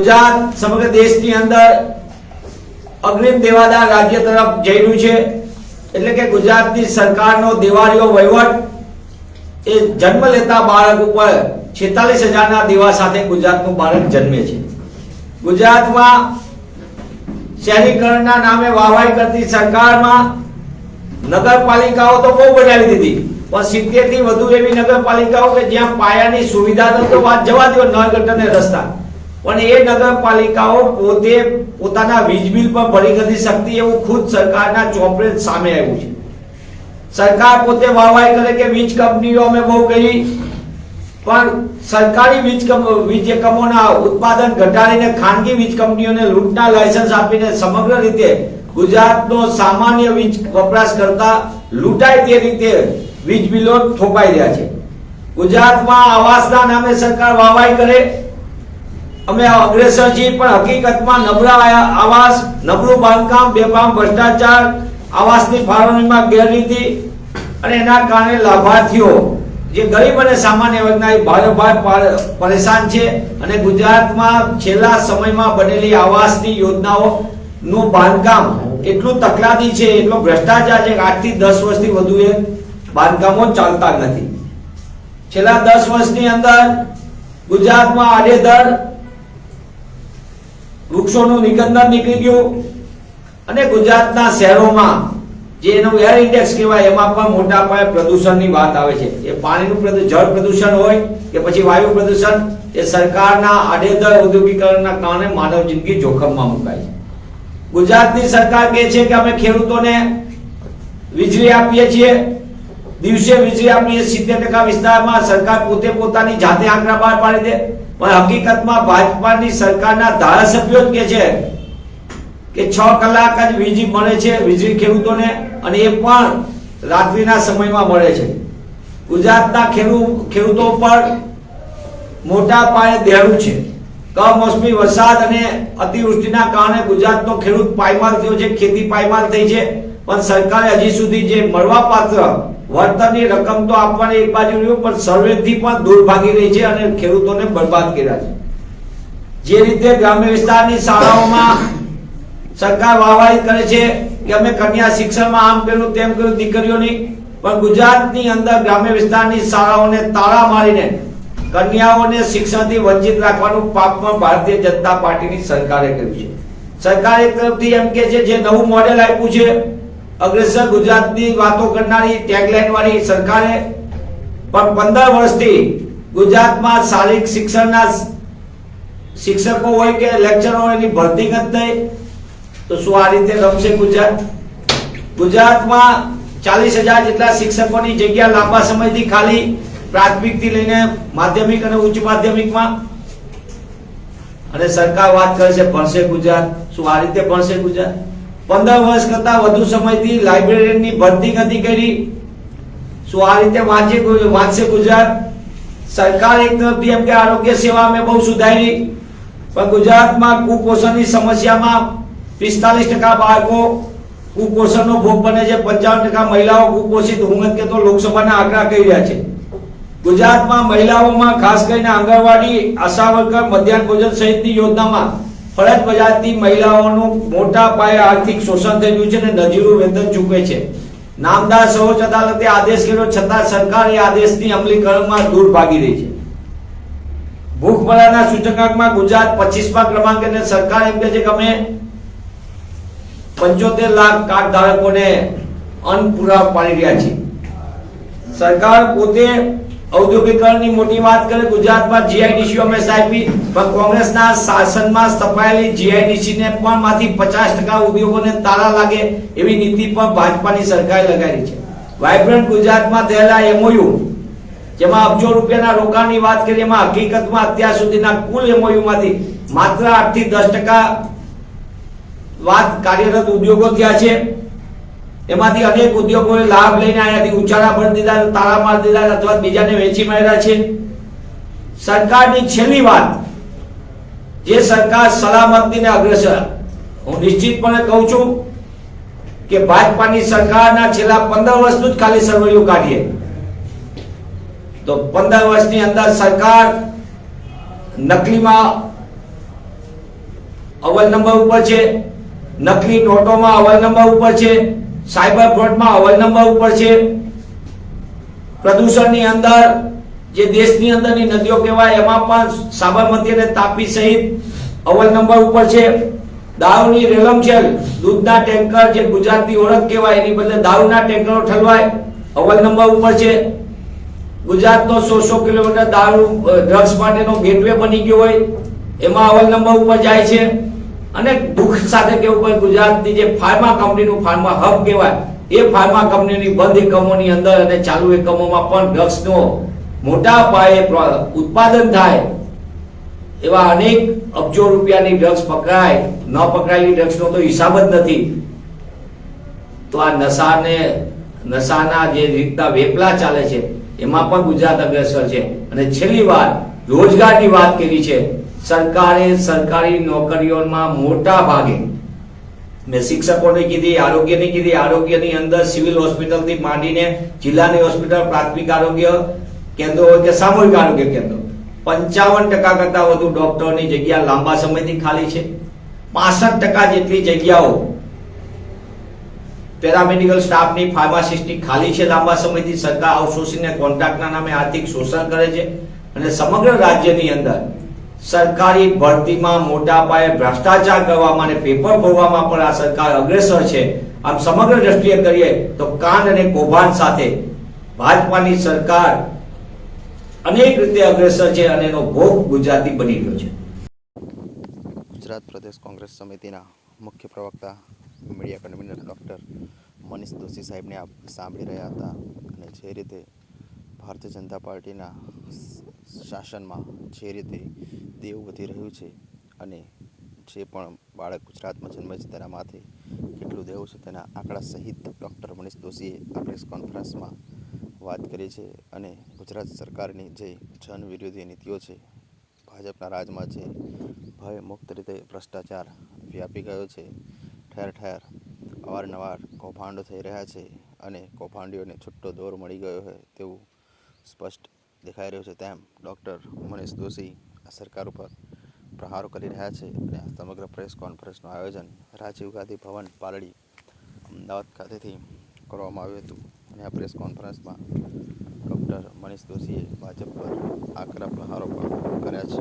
ગુજરાત સમગ્ર દેશની અંદર અગ્રિમ દેવાદાર રાજ્ય તરફ જઈ રહ્યું છે. એટલે કે ગુજરાતની સરકારનો દેવાળીઓ વહીવટ એ જન્મ લેતા બાળક ઉપર છેતાલીસ હજારના દેવા સાથે ગુજરાતનું બાળક જન્મે છે. ગુજરાતમાં શહેરીકરણના નામે વાહવાઈ કરતી સરકારમાં નગરપાલિકાઓ તો બહુ બનાવી દીધી. પણ સિત્તેરથી વધુ એવી નગરપાલિકાઓ કે જ્યાં પાયાની સુવિધા તો વાત જવા દો નળ ગટર રસ્તા. પણ એ નગરપાલિકાઓ પોતે પોતાના વીજ બિલ પણ ભરી નથી શકતી એવું ખુદ સરકારના ચોપડે સામે આવ્યું છે. સરકાર પોતે વાહવાઈ કરે કે વીજ કંપનીઓ અમે બહુ કરી, પણ સરકારી વીજ વીજ એકમોના ઉત્પાદન ઘટાડીને ખાનગી વીજ કંપનીઓને લૂંટના લાયસન્સ આપીને સમગ્ર રીતે ગુજરાતનો સામાન્ય વીજ વપરાશ કરતા લૂંટાય તે રીતે વીજ બિલો થોપાઈ રહ્યા છે. ગુજરાતમાં આવાસના નામે સરકાર વાવાઈ કરે અમે અગ્રેસર છીએ પણ હકીકતમાં નબળા આવાસ, નબળું બાંધકામ, બેફામ, ભ્રષ્ટાચાર, આવાસની ફાળવણીમાં ગેરરીતિ અને એના કારણે લાભાર્થીઓ, જે ગરીબ અને સામાન્ય વર્ગના એ પાર- પરેશાન છે અને ગુજરાતમાં છેલ્લા સમયમાં બનેલી આવાસની યોજનાઓ નું બાંધકામ એટલું તકલાદી છે, એટલો ભ્રષ્ટાચાર છે આઠથી દસ વર્ષથી વધુ એ બાંધકામો ચાલતા નથી. છેલ્લા દસ વર્ષની અંદર ગુજરાતમાં આડેધડ વૃક્ષોનું નિકંદન નીકળી ગયું. અને ગુજરાતના શહેરોમાં, જે એનું એર ઇન્ડેક્સ કહેવાય, એમાં પણ મોટા પાયે પ્રદૂષણની વાત આવે છે. એ પાણીનું જળ પ્રદૂષણ હોય, કે પછી વાયુ પ્રદૂષણ, એ સરકારના આડેધડ ઔદ્યોગિકરણના કારણે માનવ જિંદગી જોખમમાં મુકાય છે. ગુજરાતની સરકાર કહે છે કે અમે ખેડૂતોને વીજળી આપીએ છીએ. દિવસે વીજળી આપીએ સિત્તેર ટકા વિસ્તારમાં સરકાર પોતે પોતાની જાતે આંકડા બહાર પાડી દે. પણ હકીકતમાં ભાજપાની સરકારના ધારાસભ્યો જ કે છે કે છ કલાક જ વીજળી મળે છે, વીજળી ખેડૂતોને, અને એ પણ રાત્રિના સમયમાં મળે છે. ગુજરાતના ખેડૂત ખેડૂતો પર મોટા પાયે દેવું છે. કમોસમી વરસાદ અને અતિવૃષ્ટિના કારણે ગુજરાતનો ખેડૂત પાયમાલ થયો છે, ખેતી પાયમાલ થઈ છે. પણ સરકારે હજી સુધી જે મળવાપાત્ર વળતરની રકમ તો આપવાની એક બાજુ રહ્યું, પણ સર્વેથી પણ દૂર ભાગી રહી છે અને ખેડૂતોને બરબાદ કર્યા છે. જે રીતે ગ્રામ્ય વિસ્તારની શાળાઓમાં સરકાર વાહવાહી કરે છે કે અમે કન્યા શિક્ષણમાં આમ કર્યું, તેમ કર્યું, દીકરીઓની, પણ ગુજરાતની અંદર ગ્રામ્ય વિસ્તારની શાળાઓને તાળા મારીને કન્યાઓને શિક્ષણથી વંચિત રાખવાનું પાપ પણ ભારતીય જનતા પાર્ટીની સરકારે કર્યું છે. સરકાર એક તરફથી એમ કે છે, જે નવું મોડેલ આપ્યું છે અગ્રેસર ગુજરાતની વાતો કરનારી ટેગલાઈન વાળી સરકારે પણ પંદર વર્ષથી ગુજરાતમાં શારીરિક શિક્ષણના શિક્ષકો હોય કે લેક્ચરો હોય એની ભરતી જ થઈ, તો શું આ રીતે રમશે ગુજરાત? ગુજરાતમાં ચાલીસ હજાર જેટલા શિક્ષકોની જગ્યા લાંબા સમયથી ખાલી પ્રાથમિકથી લઈને માધ્યમિક અને ઉચ્ચ માધ્યમિકમાં. અને સરકાર વાત કરે છે ભણશે ગુજરાત. શું આ રીતે ભણશે ગુજરાત? પંદર વર્ષ કરતા વધુ સમયથી લાઇબ્રેરીની ભરતી નથી કરી. શું આ રીતે વાંચે વાંચશે ગુજરાત? સરકાર એક તરફથી એમ કે આરોગ્ય સેવા અમે બહુ સુધારી. પણ ગુજરાતમાં કુપોષણની સમસ્યામાં પિસ્તાલીસ ટકા બાળકો કુપોષણનો ભોગ બને છે. પંચાવન ટકા મહિલાઓ કુપોષિત. હું કે તો લોકસભાના આંકડા કહી રહ્યા છે. ગુજરાતમાં મહિલાઓમાં ખાસ કરીને આંગણવાડી, આશા વર્કર, મધ્યાહન ભોજન સહિતની યોજનામાં ફરજ બજાવતી મહિલાઓનું મોટા પાયે આર્થિક શોષણ રહ્યું છે અને નજીરું વેતન ચૂકવે છે. નામદાર સર્વોચ્ચ અદાલતે આદેશ કર્યો છતાં સરકાર એ આદેશની અમલીકરણમાં દૂર ભાગી રહી છે. ભૂખમરાના સૂચકાંકમાં ગુજરાત પચીસમા ક્રમાંકે અને સરકાર એમ કહે છે કે અમે પંચોતેર લાખ કાર્ડ ધારકોને અન્ન પૂરા પાડી રહ્યા છીએ. સરકાર પોતે ઔદ્યોગિકરણની મોટી વાત કરે ગુજરાતમાં જીઆઈડીસી અમે સાહેબી પણ કોંગ્રેસના શાસનમાં સ્થપાયેલી જીઆઈડીસી ને પણ માંથી પચાસ ટકા ઉદ્યોગોને તાળા લાગે એવી નીતિ પણ ભાજપાની સરકારે લગાવી છે. વાઇબ્રન્ટ ગુજરાતમાં થયેલા એમઓયુ જેમાં અબજો રૂપિયાના રોકાણની વાત કરીએ, એમાં હકીકતમાં અત્યાર સુધીના કુલ એમઓયુ માંથી માત્ર આઠથી દસ ટકા વાત કાર્યરત ઉદ્યોગો થયા છે. એમાંથી અનેક ઉદ્યોગોએ લાભ લઈને અહીંયાથી ઉચાળા ભરી દીધા, તાળા મારી દીધા, અથવા બીજાને વેચી માર્યા છે. સરકારની છેલ્લી વાત, જે સરકાર સલામતીને અગ્રેસર, હું નિશ્ચિતપણે કહું છું કે ભાજપાની સરકારના છેલ્લા પંદર વર્ષનું જ ખાલી સરવૈયું કાઢીએ. તો પંદર વર્ષની અંદર સરકાર નકલીમાં અવ્વલ નંબર ઉપર છે, નકલી નોટોમાં અવલ નંબર ઉપર છે સાયબર ફ્રોડમાં અવલ નંબર ઉપર છે. પ્રદૂષણની અંદર, જે દેશની અંદરની નદીઓ કહેવાય, એમાં પણ સાબરમતી અને તાપી સહિત અવ્વલ નંબર ઉપર છે. દારૂની રેલમછેલ દૂધના ટેન્કર જે ગુજરાતની ઓળખ કહેવાય, એની બદલે દારૂના ટેન્કરો ઠલવાય અવલ નંબર ઉપર છે. ગુજરાતનો સો સો કિલોમીટર દારૂ ડ્રગ્સ માટેનો ગેટવે બની ગયો હોય, એમાં અવ્વલ નંબર ઉપર જાય છે. અને દુઃખ સાથે કેવું પડે ગુજરાતની જે ફાર્મા કંપનીનું ફાર્મા હબ કહેવાય, એ ફાર્મા કંપનીની બંધ એકમોની અંદર અને ચાલુ એકમોમાં પણ ડ્રગ્સનો મોટા પાયે ઉત્પાદન થાય, એવા અનેક અબજો રૂપિયાની ડ્રગ્સ પકડાય, ન પકડાયેલી ડ્રગ્સનો તો હિસાબ જ નથી. તો આ નશાને, નશાના જે રીતના વેપલા ચાલે છે, એમાં પણ ગુજરાત અગ્રેસર છે. અને છેલ્લી વાત, રોજગારની વાત કરી છે. સરકારે સરકારી નોકરીઓમાં મોટા ભાગે મેં શિક્ષકોને કીધી, આરોગ્યની કીધી, આરોગ્યની અંદર સિવિલ હોસ્પિટલથી માંડીને જિલ્લાની હોસ્પિટલ, પ્રાથમિક આરોગ્ય કેન્દ્રો હોય કે સામૂહિક આરોગ્ય કેન્દ્રો. પંચાવન ટકા કરતા વધુ ડોક્ટરની જગ્યા લાંબા સમયથી ખાલી છે. પાસઠ ટકા જેટલી જગ્યાઓ પેરામેડિકલ સ્ટાફની, ફાર્માસિસ્ટની ખાલી છે લાંબા સમયથી. સરકાર આઉટસોર્સિંગને કોન્ટ્રાક્ટના નામે આર્થિક શોષણ કરે છે. અને સમગ્ર રાજ્યની અંદર સરકારી ભરતીમાં મોટા પાયે ભ્રષ્ટાચાર કરવામાં અને પેપર ભરવામાં પણ આ સરકાર અગ્રેસર છે. આમ સમગ્ર દ્રષ્ટિએ કરીએ તો કાંડ અને કૌભાંડ સાથે ભાજપાની સરકાર અનેક રીતે અગ્રેસર છે અને એનો ભોગ ગુજરાતી બની રહ્યો છે. ગુજરાત પ્રદેશ કોંગ્રેસ સમિતિના મુખ્ય પ્રવક્તા media convener doctor Manish Doshi સાહેબને આપ સાંભળી રહ્યા હતા અને જે રીતે ભારતીય જનતા પાર્ટીના શાસનમાં જે રીતે દેવું વધી રહ્યું છે અને જે પણ બાળક ગુજરાતમાં જન્મે છે તેના માથે કેટલું દેવું છે તેના આંકડા સહિત ડૉક્ટર મનીષ દોશીએ આ પ્રેસ કોન્ફરન્સમાં વાત કરી છે અને ગુજરાત સરકારની જે જન વિરોધી નીતિઓ છે, ભાજપના રાજમાં છે ભય મુક્ત રીતે ભ્રષ્ટાચાર વ્યાપી ગયો છે, ઠેર ઠેર અવારનવાર કૌભાંડો થઈ રહ્યા છે અને કૌભાંડીઓને છૂટો દોર મળી ગયો હોય તેવું સ્પષ્ટ દેખાઈ રહ્યું છે તેમ ડૉક્ટર મનીષ દોશી સરકાર ઉપર પ્રહારો કરી રહ્યા છે અને આ સમગ્ર પ્રેસ કોન્ફરન્સનું આયોજન રાજીવ ગાંધી ભવન પાલડી, અમદાવાદ ખાતેથી કરવામાં આવ્યું હતું. અને આ પ્રેસ કોન્ફરન્સમાં ડૉક્ટર મનીષ દોશીએ ભાજપ પર આકરા પ્રહારો પણ કર્યા છે.